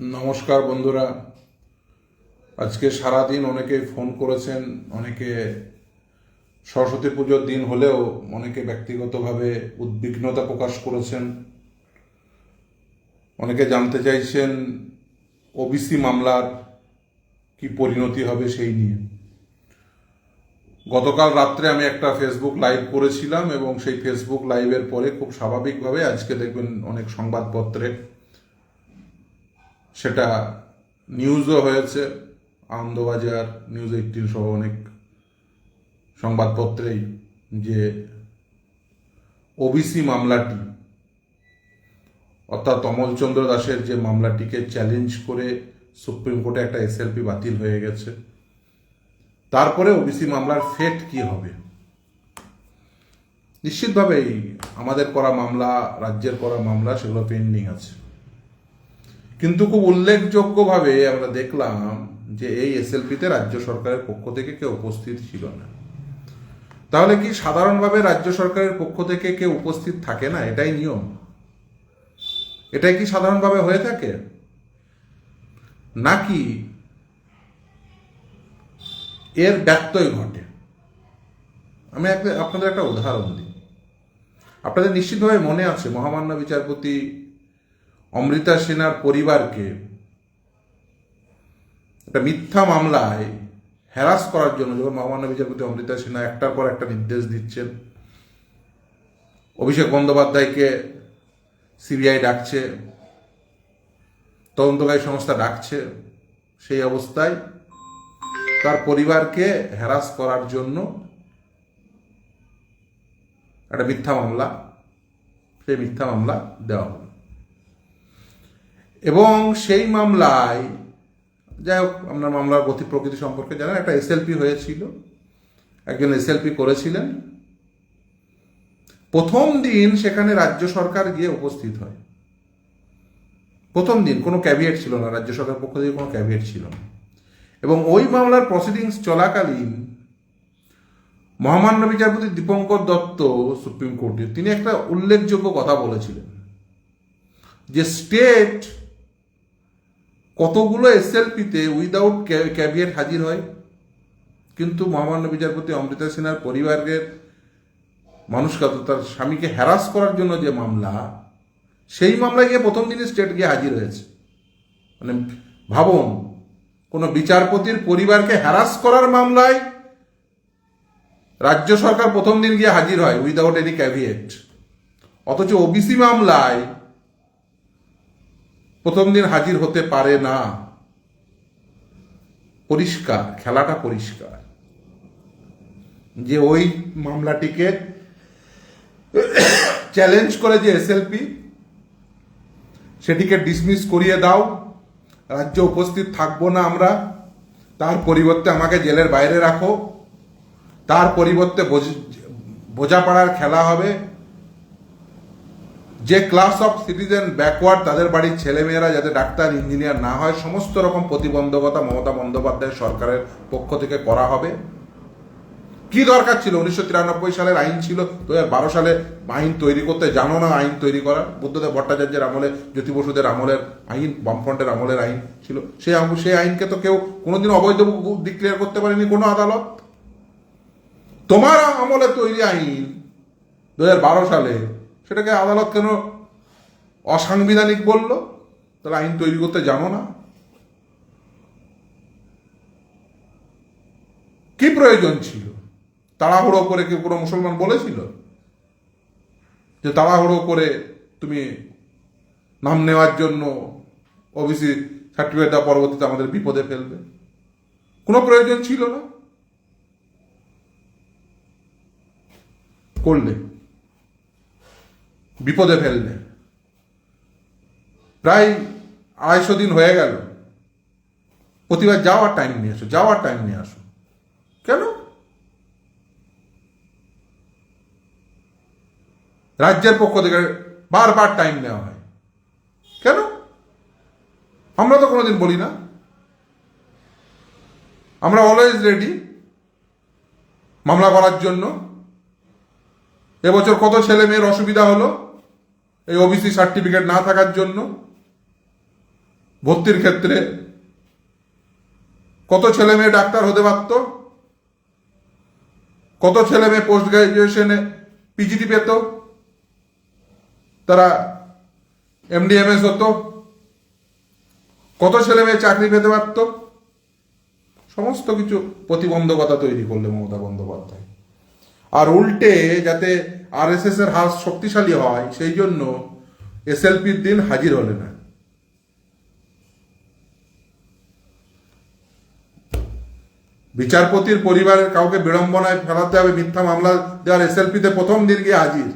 নমস্কার বন্ধুরা। আজকে সারাদিন অনেকে ফোন করেছেন, অনেকে সরস্বতী পুজোর দিন হলেও অনেকে ব্যক্তিগতভাবে উদ্বিগ্নতা প্রকাশ করেছেন। অনেকে জানতে চাইছেন ওবিসি মামলার কি পরিণতি হবে সেই নিয়ে। গতকাল রাত্রে আমি একটা ফেসবুক লাইভ করেছিলাম এবং সেই ফেসবুক লাইভের পরে খুব স্বাভাবিকভাবে আজকে দেখবেন অনেক সংবাদপত্রে সেটা নিউজও হয়েছে। আনন্দবাজার নিউজ এইটিন সহ অনেক সংবাদপত্রেই যে ওবিসি মামলাটি, অর্থাৎ অমলচন্দ্র দাসের যে মামলাটিকে চ্যালেঞ্জ করে সুপ্রিম কোর্টে একটা এসএলপি বাতিল হয়ে গেছে। তারপরে ওবিসি মামলার ফেট কি হবে? নিশ্চিতভাবেই আমাদের করা মামলা, রাজ্যের করা মামলা, সেগুলো পেন্ডিং আছে। কিন্তু খুব উল্লেখযোগ্যভাবে আমরা দেখলাম যে এই এসএলপিতে রাজ্য সরকারের পক্ষ থেকে কেউ উপস্থিত ছিল না। তাহলে কি সাধারণভাবে রাজ্য সরকারের পক্ষ থেকে কেউ উপস্থিত থাকে না? এটাই নিয়ম। এটাই কি সাধারণভাবে হয়ে থাকে? নাকি এর ব্যত্যয় ঘটে? আমি আপনাদের একটা উদাহরণ দিই। আপনাদের নিশ্চিতভাবে মনে আছে মহামান্য বিচারপতি অমৃতা সেনার পরিবারকে একটা মিথ্যা মামলায় হ্যারাস করার জন্য যখন মহামান্য বিচারপতি অমৃতা সিনহা একটার পর একটা নির্দেশ দিচ্ছেন, অভিষেক বন্দ্যোপাধ্যায়কে সিবিআই ডাকছে, তদন্তকারী সংস্থা ডাকছে, সেই অবস্থায় তার পরিবারকে হ্যারাস করার জন্য একটা মিথ্যা মামলা, সেই মিথ্যা মামলা দেওয়া হলো। এবং সেই মামলায়, যাই হোক, আপনার মামলার গতি প্রকৃতি সম্পর্কে জানেন, একটা এসএলপি হয়েছিল। একজন এসএলপি করেছিলেন। প্রথম দিন সেখানে রাজ্য সরকার গিয়ে উপস্থিত হয়। প্রথম দিন, কোনো ক্যাবিয়েট ছিল না, রাজ্য সরকার পক্ষ থেকে কোনো ক্যাবিয়েট ছিল না। এবং ওই মামলার প্রসিডিংস চলাকালীন মহামান্য বিচারপতি দীপঙ্কর দত্ত সুপ্রিম কোর্টে তিনি একটা উল্লেখযোগ্য কথা বলেছিলেন। যে স্টেট কতগুলো এসএলপিতে উইদাউট ক্যাবিয়েট হাজির হয়? কিন্তু মহামান্য বিচারপতি অমৃতা সিনহার পরিবারের মানুষকে তার স্বামীকে হ্যারাস করার জন্য যে মামলা, সেই মামলায় গিয়ে প্রথম দিনই স্টেট গিয়ে হাজির হয়েছে। মানে ভাবুন, কোনো বিচারপতির পরিবারকে হ্যারাস করার মামলায় রাজ্য সরকার প্রথম দিন গিয়ে হাজির হয় উইদাউট এনি ক্যাভিয়েট অথচ ওবিসি মামলায় প্রথম দিন হাজির হতে পারে না। পরিষ্কার, খেলাটা পরিষ্কার। যে ওই মামলাটিকে চ্যালেঞ্জ করে যে এসএলপি সেটিকে ডিসমিস করিয়ে দাও। রাজ্য উপস্থিত থাকব না আমরা। তার পরিবর্তে আমাকে জেলের বাইরে রাখো। তার পরিবর্তে বোঝ- বোঝাপড়ার খেলা হবে। যে ক্লাস অফ সিটিজেন ব্যাকওয়ার্ড তাদের বাড়ির ছেলেমেয়েরা যাতে ডাক্তার ইঞ্জিনিয়ার না হয়, সমস্ত রকম প্রতিবন্ধকতা মমতা বন্দ্যোপাধ্যায় সরকারের পক্ষ থেকে করা হবে। কি দরকার ছিল? উনিশশো তিরানব্বই সালের আইন ছিল। দু বারো সালে আইন তৈরি করতে জানো না আইন তৈরি করা বুদ্ধদেব ভট্টাচার্যের আমলে, জ্যোতি বসুদের আমলের আইন, বামফ্রন্টের আমলের আইন ছিল। সেই সেই আইনকে তো কেউ কোনোদিন অবৈধ ডিক্লেয়ার করতে পারেনি কোনো আদালত। তোমার আমলে তৈরি আইন দু সালে সেটাকে আদালত কেন অসাংবিধানিক বলল? তাহলে আইন তৈরি করতে জানো না। কি প্রয়োজন ছিল? তাড়াহুড়ো করে কেউ কোনো মুসলমান বলেছিল? যে তাড়াহুড়ো করে তুমি নাম নেওয়ার জন্য ওবিসি সার্টিফিকেট দেওয়া পরবর্তীতে আমাদের বিপদে ফেলবে? কোনো প্রয়োজন ছিল না? করলে। বিপদে ফেললে প্রায় আড়াইশো দিন হয়ে গেল। প্রতিবার যাওয়ার টাইম নিয়ে আসো, যাওয়ার টাইম নিয়ে আসো। কেন? রাজ্যের পক্ষ থেকে বারবার টাইম নেওয়া হয়। কেন? আমরা তো কোনোদিন বলি না। আমরা অলওয়েজ রেডি মামলা করার জন্য। এবছর কত ছেলে মেয়ের অসুবিধা হলো? এই ওবিসি সার্টিফিকেট না থাকার জন্য ভর্তির ক্ষেত্রে কত ছেলে মেয়ে ডাক্তার হতে পারত? কত ছেলে মেয়ে পোস্ট গ্রাজুয়েশনে পিজিটি পেত? তারা এমডিএমএস হতো? কত ছেলে মেয়ে চাকরি পেতে পারত? সমস্ত কিছু প্রতিবন্ধকতা তৈরি করলে মমতা বন্দ্যোপাধ্যায়। আর উল্টে যাতে আরএসএস এর হাত শক্তিশালী হয়, সেই জন্য এসএলপির দিন হাজির হলে না। বিচারপতির পরিবারের কাউকে বিড়ম্বনায় ফেলাতে হবে, মিথ্যা মামলা দেওয়ার এসএলপিতে প্রথম দিন গিয়ে হাজির।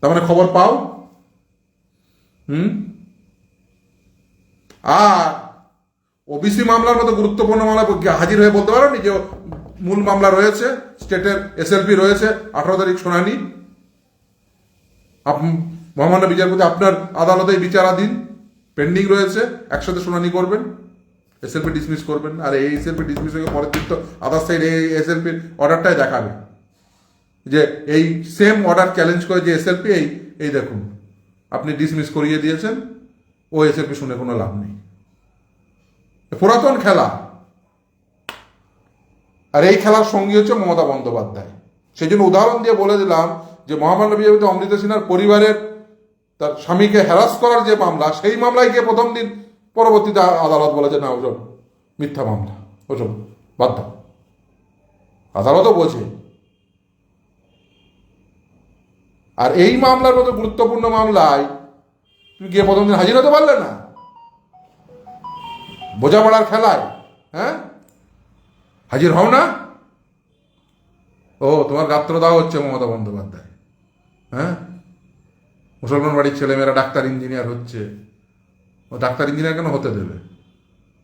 তার মানে খবর পাও? হুম? আর ওবিসি মামলার মতো গুরুত্বপূর্ণ মামলা হাজির হয়ে বলতে পারো নি যে মূল মামলা রয়েছে? স্টেটের এসএলপি রয়েছে, আঠারো তারিখ শুনানি। মহামান্য বিচারপতি, আপনার আদালতে বিচারাধীন, পেন্ডিং রয়েছে, একসাথে শুনানি করবেন এসএলপি ডিসমিস করবেন আর এই এসএলপি ডিসমিস হয়ে পরের দিন তো আদার সাইড এই এসএলপির অর্ডারটাই দেখাবে। যে এই সেম অর্ডার চ্যালেঞ্জ করে যে এসএলপি এই এই দেখুন, আপনি ডিসমিস করিয়ে দিয়েছেন, ও এসএলপি শুনে কোনো লাভ নেই। পুরাতন খেলা। আর এই খেলার সঙ্গী হচ্ছে মমতা বন্দ্যোপাধ্যায়। সেই জন্য উদাহরণ দিয়ে বলে দিলাম যে, মহামান্য বিচারপতি অমৃতা সিনহার পরিবারের তার স্বামীকে হ্যারাস করার যে মামলা, সেই মামলায় গিয়ে প্রথম দিন পরবর্তীতে আদালত বলে যে না, ওসব মিথ্যা মামলা, ওসব বাদ আদালতও বোঝে। আর এই মামলার মতো গুরুত্বপূর্ণ মামলায় তুমি গিয়ে প্রথম দিন হাজির হতে পারলে না। বোঝাপড়ার খেলায় হ্যাঁ? হাজির হও না? ও, তোমার গাত্র দেওয়া হচ্ছে মমতা বন্দ্যোপাধ্যায়। হ্যাঁ? মুসলমান বাড়ির ছেলেমেয়েরা ডাক্তার ইঞ্জিনিয়ার হচ্ছে। ও ডাক্তার ইঞ্জিনিয়ার কেন হতে দেবে?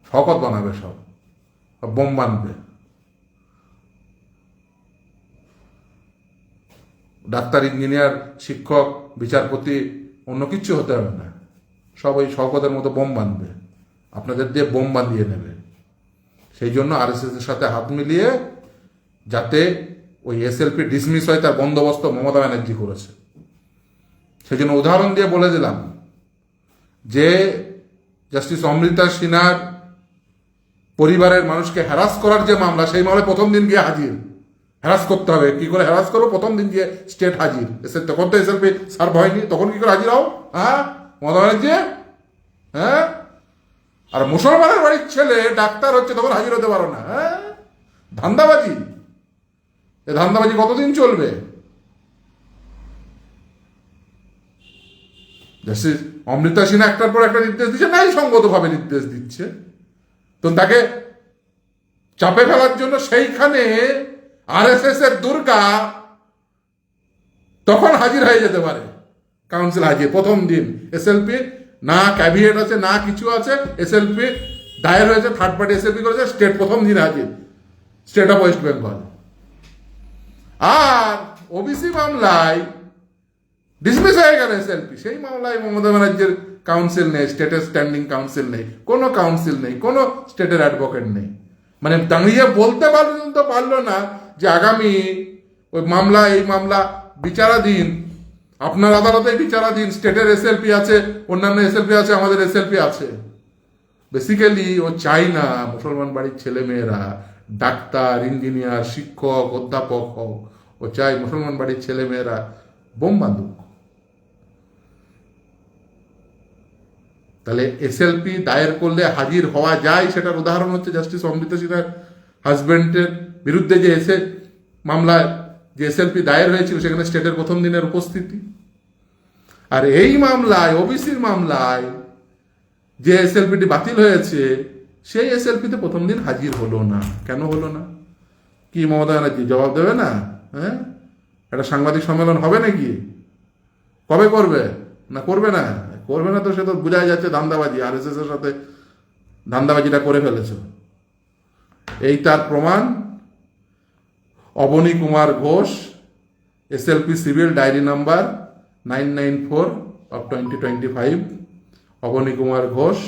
শকত বানাবে সব। বোম বানবে। ডাক্তার, ইঞ্জিনিয়ার, শিক্ষক, বিচারপতি, অন্য কিছু হতে হবে না। সব ওই শওকতের মতো বোম বানবে। আপনাদের দিয়ে বোম বাঁধিয়ে নেবে। সেই জন্য আর এর সাথে হাত মিলিয়ে যাতে ওই এসএলপি ডিসমিস হয় তার বন্দোবস্ত মমতা ব্যানার্জি করেছে। সেই জন্য উদাহরণ দিয়ে বলে দিলাম যে জাস্টিস অমৃতা সিনহার পরিবারের মানুষকে হ্যারাস করার যে মামলা, সেই মামলায় প্রথম দিন গিয়ে হাজির। হ্যারাস করতে হবে। কি করে হ্যারাস করো প্রথম দিন গিয়ে স্টেট হাজির। এসে তখন তো এসএলপি সার্ভ হয়নি, তখন কি করে হাজির হও? হ্যাঁ? মমতা ব্যানার্জি? হ্যাঁ? আর মুসলমানের বাড়ির ছেলে ডাক্তার হচ্ছে তখন হাজির হতে পারো না হ্যাঁ? ধান্দাবাজি। এ ধান্দাবাজি কতদিন চলবে? অমৃতা সিনহা একটার পর একটা নির্দেশ দিচ্ছে নাই সঙ্গতভাবে নির্দেশ দিচ্ছে। তো তাকে চাপে ফেলার জন্য সেইখানে আরএসএস এর দুর্গা তখন হাজির হয়ে যেতে পারে। কাউন্সিল হাজির, প্রথম দিন। এসএলপি না ক্যাবিনেট আছে, না কিছু আছে এসএলপি দায়ের হয়েছে থার্ড পার্টি এসএলপি করেছে স্টেট প্রথম দিন হাজির স্টেট অফ ওয়েস্ট বেঙ্গল আর ওবিসি মামলায় ডিসমিস হয়ে গেল এসএলপি সেই মামলায় মমতা ব্যানার্জির কাউন্সিল নেই স্টেটের স্ট্যান্ডিং কাউন্সিল নেই, কোনো কাউন্সিল নেই, কোনো স্টেটের অ্যাডভোকেট নেই। মানে দাঁড়িয়ে বলতে পারল তো পারল না যে আগামী ওই মামলা, এই মামলা বিচারাধীন আপনার আদালতে বিচারাধীন স্টেটের এসএলপি আছে, অন্যান্য এসএলপি আছে, আমাদের এসএলপি আছে। বেসিক্যালি ও চাই না মুসলমান বাড়ির ছেলে মেয়েরা ডাক্তার, ইঞ্জিনিয়ার, শিক্ষক, অধ্যাপক হোক ও চাই মুসলমান বাড়ির ছেলে মেয়েরা বোম বাঁধুক। তাহলে এসএলপি দায়ের করলে হাজির হওয়া যায়, সেটার উদাহরণ হচ্ছে জাস্টিস অমৃতা সিনহার হাজব্যান্ডের বিরুদ্ধে যে এসে মামলায় যে এসএলপি দায়ের হয়েছিল সেখানে স্টেটের প্রথম দিনের উপস্থিতি। আর এই মামলায় ওবিসির মামলায় যে এসএলপিটি বাতিল হয়েছে, সেই এসএলপিতে প্রথম দিন হাজির হলো না। কেন হলো না? কি মমতা ব্যানার্জি জবাব দেবে না? হ্যাঁ? একটা সাংবাদিক সম্মেলন হবে নাকি? কবে করবে? না করবে না? করবে না তো সে তো বোঝাই যাচ্ছে ধান্দাবাজি। আর এস এর সাথে ধান্দাবাজিটা করে ফেলেছ। এই তার প্রমাণ Abani Kumar Ghosh SLP civil diary number nine nine four of twenty twenty five Abani Kumar Ghosh,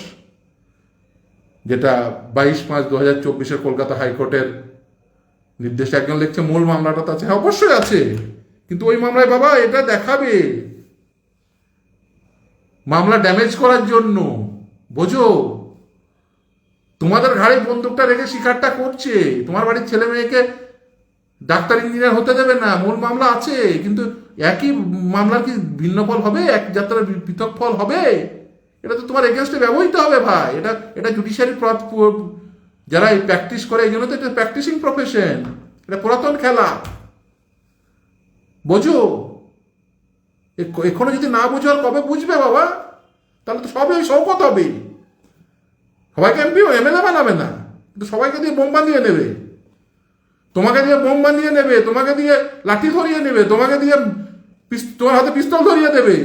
যেটা বাইশ পাঁচ দু হাজার চব্বিশের কলকাতা হাইকোর্টের নির্দেশে একজন লিখছে, মূল মামলাটা তো আছে। হ্যাঁ অবশ্যই আছে। কিন্তু ওই মামলায় বাবা এটা দেখাবে। মামলা ড্যামেজ করার জন্য, বোঝো। তোমাদের ঘাড়ে বন্দুকটা রেখে শিকারটা করছে। তোমার বাড়ির ছেলে মেয়েকে ডাক্তার ইঞ্জিনিয়ার হতে দেবে না, মূল মামলা আছে, কিন্তু একই মামলার কি ভিন্ন ফল হবে? এক যাত্রার পৃথক ফল হবে? এটা তো তোমার এগেনস্টে ব্যবহৃত হবে ভাই। এটা এটা জুডিশিয়ারি যারা এই প্র্যাকটিস করে, এই জন্য তো এটা প্র্যাকটিসিং প্রফেশন এটা পুরাতন খেলা। বোঝো? এখনও যদি না বুঝো, আর কবে বুঝবে বাবা? তাহলে তো সবই শৌকত হবে। সবাইকে এমপি এমএলএ বানাবে না। কিন্তু সবাইকে দিয়ে বোম বানিয়ে নেবে। তোমাকে দিয়ে বোম বানিয়ে নেবে, তোমাকে দিয়ে লাঠি ধরিয়ে নেবে, তোমাকে দিয়ে তোমার হাতে পিস্তল ধরিয়ে দেবে।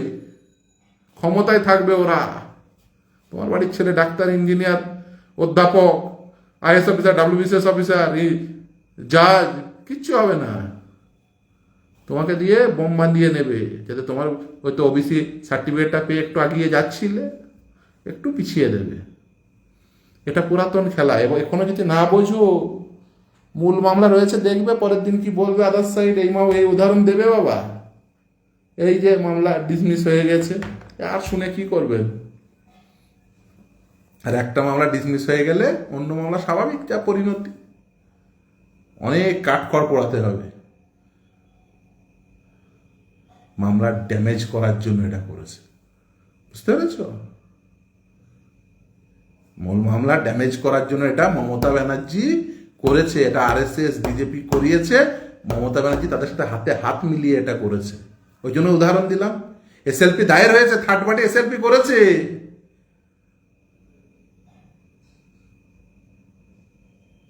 ক্ষমতায় থাকবে ওরা। তোমার বাড়ির ছেলে ডাক্তার, ইঞ্জিনিয়ার, অধ্যাপক, আইএস অফিসার, ডাব্লিউবিসিএস অফিসার জাজ, কিচ্ছু হবে না। তোমাকে দিয়ে বোম বানিয়ে নেবে, যাতে তোমার ওই হয়তো ওবিসি সার্টিফিকেটটা পেয়ে একটু আগিয়ে যাচ্ছিলে, একটু পিছিয়ে দেবে। এটা পুরাতন খেলা এবং এখনও যদি না বোঝো মূল মামলা রয়েছে, দেখবে, পরের দিন কি বলবে আদার সাইড এই মা এই উদাহরণ দেবে বাবা। এই যে মামলা ডিসমিস হয়ে গেছে। আর শুনে কি করবে? আর একটা মামলা ডিসমিস হয়ে গেলে অন্য মামলা স্বাভাবিক, যা পরিণতি। অনেক কাঠখড় পোড়াতে হবে। মামলা ড্যামেজ করার জন্য এটা করেছে। বুঝতে পেরেছ? মূল মামলা ড্যামেজ করার জন্য এটা মমতা ব্যানার্জি করেছে, এটা আরএসএস বিজেপি করিয়েছে, মমতা ব্যানার্জি তাদের সাথে হাতে হাত মিলিয়ে এটা করেছে। ওই জন্য উদাহরণ দিলাম। এসএলপি দায়ের হয়েছে থার্ড পার্টি এসএলপি করেছে।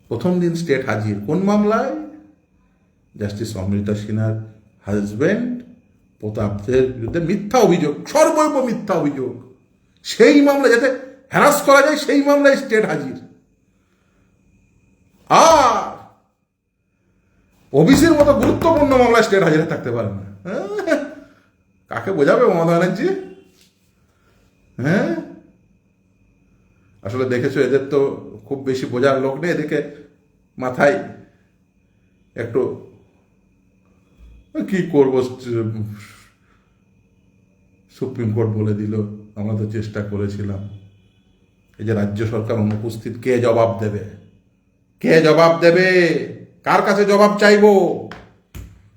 প্রথম দিন স্টেট হাজির। কোন মামলায়? জাস্টিস অমৃতা সিনহার হাজবেন্ড প্রতাপদের বিরুদ্ধে মিথ্যা অভিযোগ, সর্বৈব মিথ্যা অভিযোগ। সেই মামলা যাতে হ্যারাস করা যায়, সেই মামলায় স্টেট হাজির। আর ওবিসির মতো গুরুত্বপূর্ণ মামলায় স্টেট হাজিরা থাকতে পারে না। হ্যাঁ? কাকে বোঝাবে মমতা ব্যানার্জি? হ্যাঁ? আসলে দেখেছ, এদের তো খুব বেশি বোঝার লোক নেই এদিকে মাথায় একটু কি করব, সুপ্রিম কোর্ট বলে দিল, আমরা তো চেষ্টা করেছিলাম। এই যে রাজ্য সরকার অনুপস্থিত, কে জবাব দেবে? কে জবাব দেবে? কার কাছে জবাব চাইব?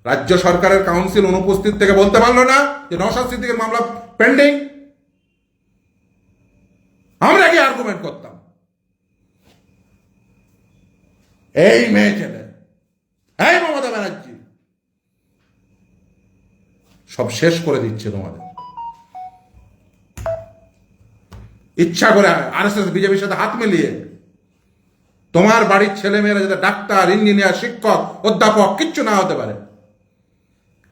রাজ্য সরকারের কাউন্সিল অনুপস্থিত থেকে বলতে পারল না যে নশাদ সিদ্দিকের মামলা পেন্ডিং আমরা কি আর্গুমেন্ট করতাম? এই মেয়ে ছেলে, এই মমতা ব্যানার্জি। সব শেষ করে দিচ্ছে তোমাদের। ইচ্ছা করে আর এস এস বিজেপির সাথে হাত মিলিয়ে তোমার বাড়ির ছেলে মেয়েরা যাতে ডাক্তার, ইঞ্জিনিয়ার, শিক্ষক, অধ্যাপক, কিচ্ছু না হতে পারে,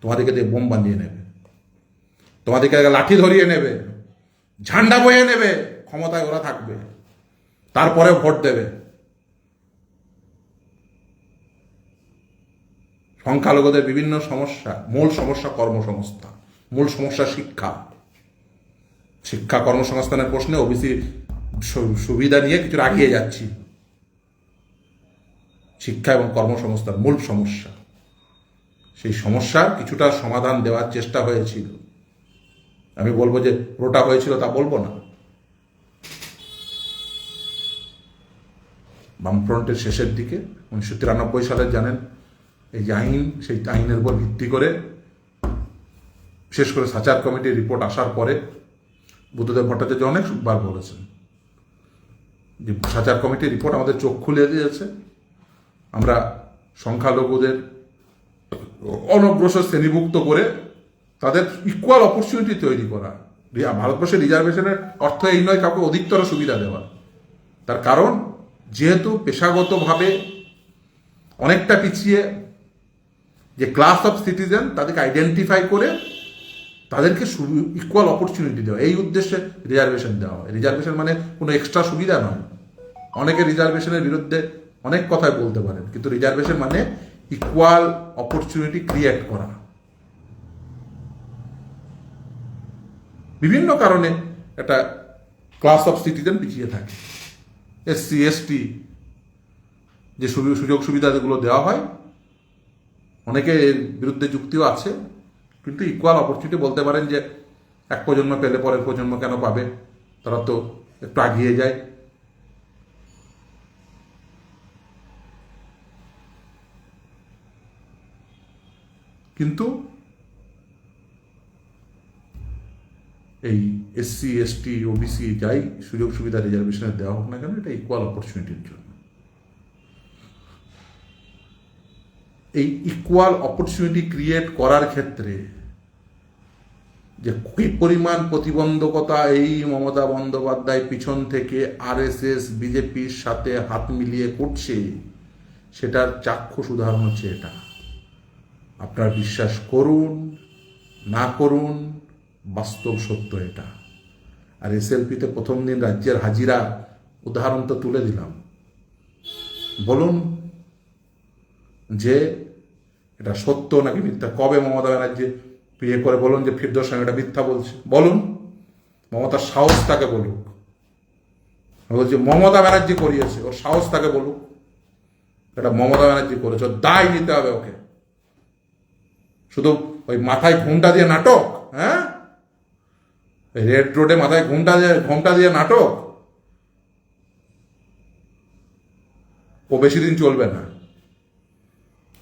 তোমাদেরকে দিয়ে বোম বানিয়ে নেবে। তোমাদেরকে লাঠি ধরিয়ে নেবে, ঝান্ডা বয়ে নেবে, ক্ষমতায় ওরা থাকবে তারপরে ভোট দেবে। সংখ্যালঘুদের বিভিন্ন সমস্যা, মূল সমস্যা কর্মসংস্থান মূল সমস্যা শিক্ষা। শিক্ষা কর্মসংস্থানের প্রশ্নে ওবিসি সুবিধা নিয়ে কিছু আগিয়ে যাচ্ছি। শিক্ষা এবং কর্মসংস্থান মূল সমস্যা। সেই সমস্যার কিছুটা সমাধান দেওয়ার চেষ্টা হয়েছিল। আমি বলব যে পুরোটা হয়েছিল তা বলব না। বামফ্রন্টের শেষের দিকে উনিশশো তিরানব্বই সালে জানেন, এই যে আইন, সেই আইনের উপর ভিত্তি করে বিশেষ করে সাচার কমিটির রিপোর্ট আসার পরে বুদ্ধদেব ভট্টাচার্য অনেকবার বলেছেন যে সাচার কমিটির রিপোর্ট আমাদের চোখ খুলে দিয়েছে। আমরা সংখ্যালঘুদের অনগ্রসর শ্রেণীভুক্ত করে তাদের ইকুয়াল অপরচুনিটি তৈরি করা। ভারতবর্ষের রিজার্ভেশনের অর্থ এই নয় কাউকে অধিকতর সুবিধা দেওয়া। তার কারণ, যেহেতু পেশাগতভাবে অনেকটা পিছিয়ে যে ক্লাস অফ সিটিজেন তাদেরকে আইডেন্টিফাই করে তাদেরকে ইকুয়াল অপরচুনিটি দেওয়া। এই উদ্দেশ্যে রিজার্ভেশন দেওয়া হয়। রিজার্ভেশন মানে কোনো এক্সট্রা সুবিধা নয়। অনেকে রিজার্ভেশনের বিরুদ্ধে অনেক কথাই বলতে পারেন, কিন্তু রিজার্ভেশন মানে ইকুয়াল অপরচুনিটি ক্রিয়েট করা। বিভিন্ন কারণে একটা ক্লাস অফ সিটিজেন পিছিয়ে থাকে। এসসি এসটি যে সুযোগ সুবিধাগুলো দেওয়া হয়, অনেকে এর বিরুদ্ধে যুক্তিও আছে, কিন্তু ইকুয়াল অপরচুনিটি বলতে পারেন যে এক প্রজন্ম পেলে পরের প্রজন্ম কেন পাবে? তারা তো একটু আগিয়ে যায়। কিন্তু এই এসসি এসটি ওবিসি যাই সুযোগ সুবিধা রিজার্ভেশনে দেওয়া হোক না কেন, এটা ইকুয়াল অপরচুনিটির জন্য। এই ইকুয়াল অপরচুনিটি ক্রিয়েট করার ক্ষেত্রে যে কি পরিমাণ প্রতিবন্ধকতা এই মমতা বন্দ্যোপাধ্যায় পিছন থেকে আরএসএস বিজেপির সাথে হাত মিলিয়ে করছে, সেটার চাক্ষুষ উদাহরণ হচ্ছে এটা। আপনার বিশ্বাস করুন, না করুন, বাস্তব সত্য এটা। আর এসএলপিতে প্রথম দিন রাজ্যের হাজিরা, উদাহরণ তো তুলে দিলাম। বলুন যে এটা সত্য নাকি মিথ্যা? কবে মমতা ব্যানার্জি বিয়ে করে বলুন যে ফিরদোস সঙ্গে এটা মিথ্যা বলছে? বলুন, মমতার সাহস তাকে বলুক। বলছি মমতা ব্যানার্জি করিয়েছে, ওর সাহস তাকে বলুক। এটা মমতা ব্যানার্জি করেছে, ওর দায় নিতে হবে ওকে। শুধু ওই মাথায় ঘুমটা দিয়ে নাটক হ্যাঁ? রেড রোডে মাথায় ঘুমটা দিয়ে ঘুমটা দিয়ে নাটক। ও বেশি দিন চলবে না।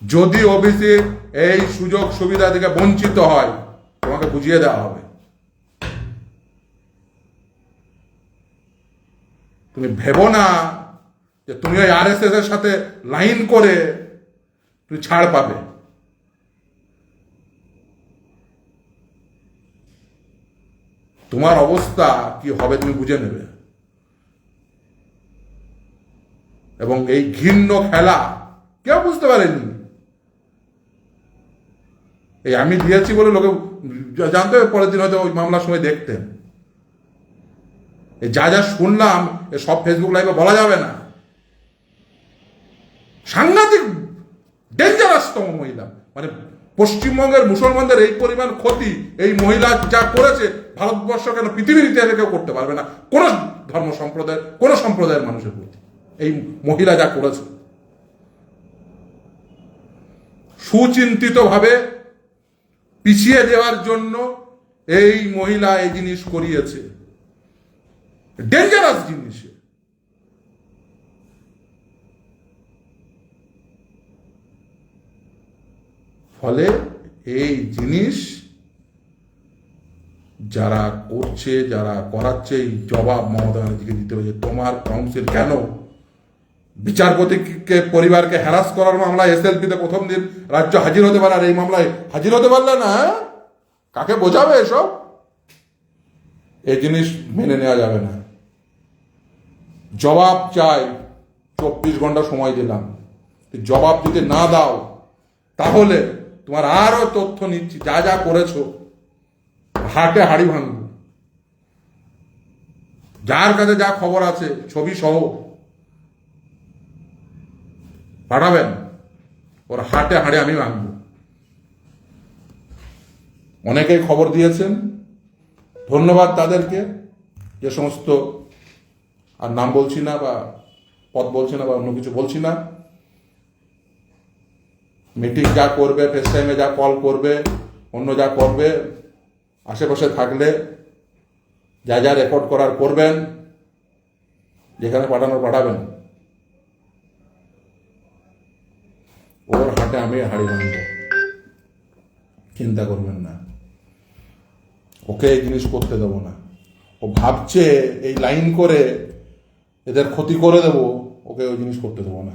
যদি ওবিসি এই সুযোগ সুবিধা থেকে বঞ্চিত হয়, তোমাকে বুঝিয়ে দেওয়া হবে। তুমি ভেবো না যে তুমি ওই আর এর সাথে লাইন করে তুমি ছাড় পাবে। তোমার অবস্থা কি হবে তুমি বুঝে নেবে। এবং এই ঘৃণ্য খেলা কেউ বুঝতে পারেনি। এই আমি দিয়েছি বলে লোকে জানতে হবে, পরের দিন হয়তো ওই মামলার সময় দেখতেন। যা যা শুনলাম সব ফেসবুক লাইভে বলা যাবে না। সাংঘাতিক ডেঞ্জারাসতম মহিলা। মানে পশ্চিমবঙ্গের মুসলমানদের এই পরিমাণ ক্ষতি, এই মহিলা যা করেছে ভারতবর্ষ কেন পৃথিবীর ইতিহাসে কেউ করতে পারবে না? কোন ধর্ম সম্প্রদায় কোন সম্প্রদায়ের মানুষের প্রতি। এই মহিলা যা করেছে। সুচিন্তিতভাবে পিছিয়ে দেওয়ার জন্য এই মহিলা এই জিনিস করিয়েছে। ডেঞ্জারাস জিনিস ফলে এই জিনিস যারা করছে, যারা করাচ্ছে, এই জবাব মমতা ব্যানার্জিকে দিতে হবে যে তোমার কাউন্সিল কেন বিচারপতিকে, পরিবারকে হ্যারাস করার মামলা এসএলপিতে প্রথম দিন রাজ্য হাজির হতে পারে? আর এই মামলায় হাজির হতে পারলে না? কাকে বোঝাবে এসব? এই জিনিস মেনে নেওয়া যাবে না। জবাব চাই, চব্বিশ ঘণ্টা সময় দিলাম। জবাব যদি না দাও, তাহলে তোমার আরও তথ্য নিচ্ছি, যা যা করেছ। হাটে হাড়ি ভাঙব। যার কাছে যা খবর আছে, ছবি সহ পাঠাবেন, ওর হাটে হাড়ে আমি ভাঙব। অনেকেই খবর দিয়েছেন, ধন্যবাদ তাদেরকে, যে সমস্ত, আর নাম বলছি না বা পথ বলছি না বা অন্য কিছু বলছি না। মিটিং যা করবে ফেস টাইমে যা কল করবে, অন্য যা করবে আশেপাশে থাকলে যা যা রেকর্ড করার করবেন, যেখানে পাঠানোর পাঠাবেন। ওর হাটে আমি হাড়ি ভাঙব চিন্তা করবেন না। ওকে এই জিনিস করতে দেবো না। ও ভাবছে এই লাইন করে এদের ক্ষতি করে দেবো, ওকে ওই জিনিস করতে দেবো না।